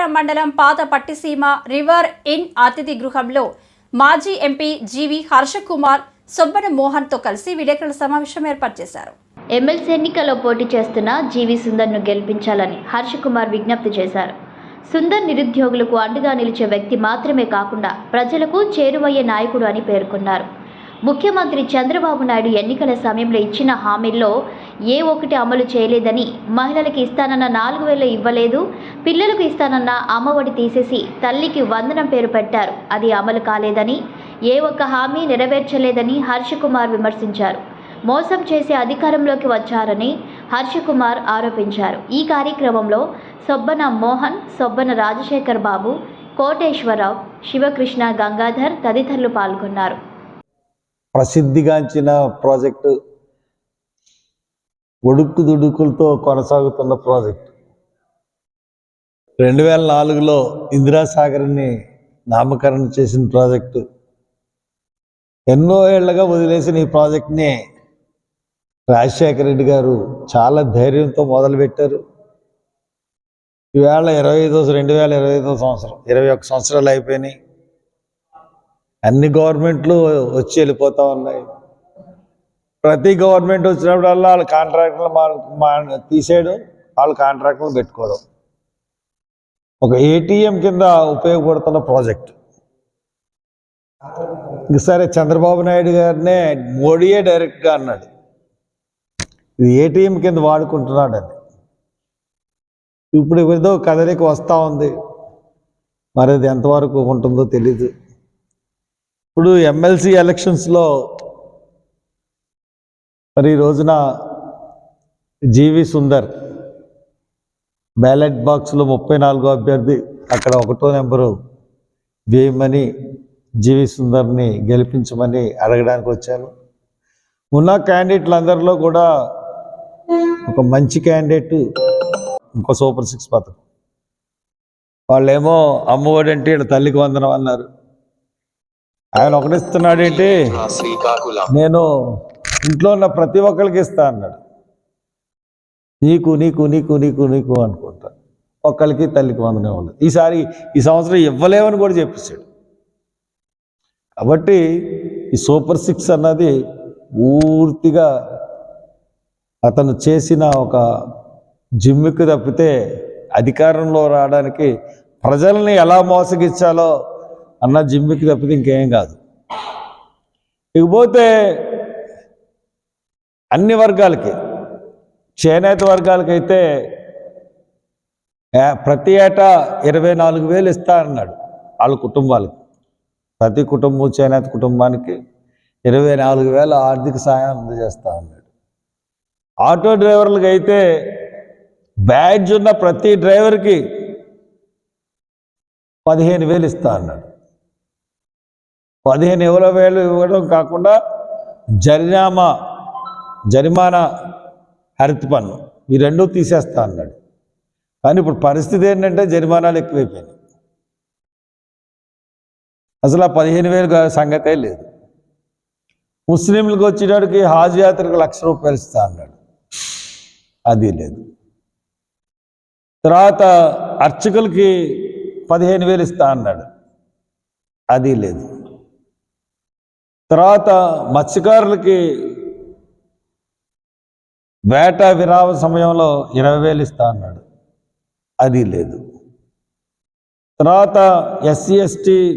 గన్నవరం మండలం పాత Pattiseema river in అతిథి గృహంలో మాజీ ఎంపీ జీవి హర్షకుమార్ సొబ్బన మోహన్తో కలిసి విలేకరుల సమావేశం ఏర్పాటు చేశారు. ఎమ్మెల్సీ ఎన్నికల్లో పోటీ చేస్తున్న జీవి సుందర్ను గెలిపించాలని హర్షకుమార్ విజ్ఞప్తి చేశారు. సుందర్ నిరుద్యోగులకు అండగా నిలిచే వ్యక్తి మాత్రమే కాకుండా ప్రజలకు చేరువయ్యే నాయకుడు అని పేర్కొన్నారు. ముఖ్యమంత్రి చంద్రబాబు నాయుడు ఎన్నికల సమయంలో ఇచ్చిన హామీల్లో ఏ ఒక్కటి అమలు చేయలేదని మహిళలకు ఇస్తానన్న నాలుగు వేలు ఇవ్వలేదు పిల్లలకు ఇస్తానన్న అమ్మఒడి తీసేసి తల్లికి వందనం పేరు పెట్టారు. అది అమలు కాలేదని ఏ ఒక్క హామీ నెరవేర్చలేదని హర్షకుమార్ విమర్శించారు. మోసం చేసి అధికారంలోకి వచ్చారని హర్షకుమార్ ఆరోపించారు. ఈ కార్యక్రమంలో సొబ్బన మోహన్ సొబ్బన రాజశేఖర్ బాబు కోటేశ్వరరావు శివకృష్ణ గంగాధర్ తదితరులు పాల్గొన్నారు. ప్రసిద్ధిగాంచిన ప్రాజెక్టు ఒడుక్కు దుడుకులతో కొనసాగుతున్న ప్రాజెక్టు. రెండు వేల నాలుగులో ఇందిరాసాగర్ని నామకరణం చేసిన ప్రాజెక్టు. ఎన్నో ఏళ్ళుగా వదిలేసిన ఈ ప్రాజెక్ట్ని రాజశేఖర రెడ్డి గారు చాలా ధైర్యంతో మొదలుపెట్టారు. ఈవేళ ఇరవై ఐదో రెండు వేల ఇరవై ఐదో సంవత్సరం ఇరవై ఒక్క సంవత్సరాలు అయిపోయినాయి. అన్ని గవర్నమెంట్లు వచ్చి వెళ్ళిపోతా ఉన్నాయి. ప్రతి గవర్నమెంట్ వచ్చినప్పుడల్లా వాళ్ళ కాంట్రాక్టులు మా తీసేయడం వాళ్ళ కాంట్రాక్టులు పెట్టుకోవడం. ఒక ఏటీఎం కింద ఉపయోగపడుతున్న ప్రాజెక్ట్. ఇంక సరే చంద్రబాబు నాయుడు గారినే మోడీయే డైరెక్ట్గా అన్నాడు. ఇది ఏటీఎం కింద వాడుకుంటున్నాడని ఇప్పుడు ఏదో కదలిక వస్తూ ఉంది. మరి అది ఎంతవరకు ఉంటుందో తెలీదు. ఇప్పుడు ఎమ్మెల్సీ ఎలక్షన్స్లో మరి రోజున జీవి సుందర్ బ్యాలెట్ బాక్స్లో ముప్పై నాలుగో అభ్యర్థి అక్కడ ఒకటో నెంబరు వేయమని జీవి సుందర్ని గెలిపించమని అడగడానికి వచ్చాను ఉన్న క్యాండిడేట్లందరిలో కూడా ఒక మంచి క్యాండిడేట్ ఇంకో సూపర్ సిక్స్ పథకం. వాళ్ళేమో అమ్మఒడి అంటే ఈడ తల్లికి వందనం అన్నారు. ఆయన ఒకటిస్తున్నాడేంటి శ్రీకాకుళం. నేను ఇంట్లో ఉన్న ప్రతి ఒక్కరికి ఇస్తా అన్నాడు. నీకు నీకు నీకు నీకు నీకు అనుకుంటా. ఒక్కరికి తల్లికి వందనే ఉంది ఈసారి ఈ సంవత్సరం ఇవ్వలేమని కూడా చెప్పేశాడు. కాబట్టి ఈ సూపర్ సిక్స్ అన్నది పూర్తిగా అతను చేసిన ఒక జిమ్మికి తప్పితే అధికారంలో రావడానికి ప్రజల్ని ఎలా మోసగించాలో అన్న జిమ్మికి తప్పితే ఇంకేం కాదు. ఇకపోతే అన్ని వర్గాలకి చేనేత వర్గాలకైతే ప్రతి ఏటా ఇరవై నాలుగు వేలు ఇస్తా అన్నాడు వాళ్ళ కుటుంబాలకి. ప్రతి కుటుంబం చేనేత కుటుంబానికి ఇరవై నాలుగు వేల ఆర్థిక సాయం అందజేస్తా అన్నాడు. ఆటో డ్రైవర్లకి అయితే బ్యాడ్జ్ ఉన్న ప్రతి డ్రైవర్కి పదిహేను వేలు ఇస్తా అన్నాడు. పదిహేను ఇరవై వేలు ఇవ్వడం కాకుండా జరినామా జరిమానా హరిత పన్ను. ఈ రెండు తీసేస్తా అన్నాడు. కానీ ఇప్పుడు పరిస్థితి ఏంటంటే జరిమానాలు ఎక్కువైపోయినాయి. అసలు ఆ పదిహేను వేలు సంగతే లేదు. ముస్లింలకు వచ్చేటాడికి హాజ్ యాత్రకు లక్ష రూపాయలు ఇస్తా అన్నాడు. అది లేదు. తర్వాత అర్చకులకి పదిహేను వేలు ఇస్తా అన్నాడు. అది లేదు. తర్వాత మత్స్యకారులకి వేట విరామ సమయంలో ఇరవై వేలు ఇస్తా అన్నాడు. అది లేదు. తర్వాత ఎస్సీ ఎస్టీ